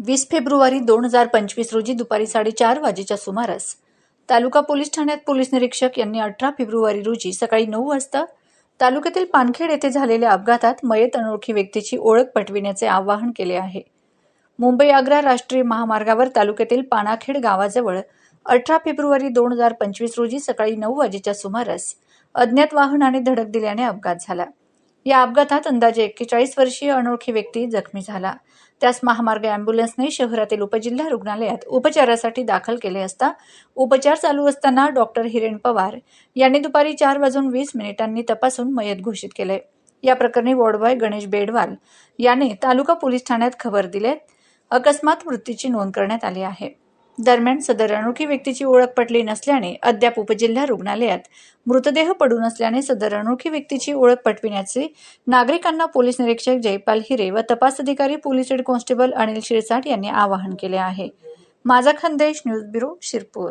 वीस फेब्रुवारी दोन हजार पंचवीस रोजी दुपारी साडेचार वाजेच्या सुमारास तालुका पोलीस ठाण्यात पोलीस निरीक्षक यांनी अठरा फेब्रुवारी रोजी सकाळी नऊ वाजता तालुक्यातील पानखेड येथे झालेल्या अपघातात मयत अनोळखी व्यक्तीची ओळख पटविण्याचे आवाहन केले आहे. मुंबई आग्रा राष्ट्रीय महामार्गावर तालुक्यातील पानाखेड गावाजवळ अठरा फेब्रुवारी दोन हजार पंचवीस रोजी सकाळी नऊ वाजेच्या सुमारास अज्ञात वाहनाने धडक दिल्याने अपघात झाला. या अपघातात अंदाजे एक्केचाळीस वर्षीय अनोळखी व्यक्ती जखमी झाला. त्यास महामार्ग अँब्युलन्सने शहरातील उपजिल्हा रुग्णालयात उपचारासाठी दाखल केले असता उपचार चालू असताना डॉक्टर हिरेन पवार यांनी दुपारी चार वाजून वीस मिनिटांनी तपासून मयत घोषित केले. या प्रकरणी वॉर्डबॉय गणेश बेडवाल याने तालुका पोलीस ठाण्यात खबर दिले अकस्मात मृत्यूची नोंद करण्यात आली आहे. दरम्यान सदर अनोळखी व्यक्तीची ओळख पटली नसल्याने अद्याप उपजिल्हा रुग्णालयात मृतदेह पडून असल्याने सदर अनोळखी व्यक्तीची ओळख पटविण्याचे नागरिकांना पोलीस निरीक्षक जयपाल हिरे व तपास अधिकारी police head constable Anil Shirsat यांनी आवाहन केले आहे. माझा खानदेश न्यूज ब्युरो शिरपूर.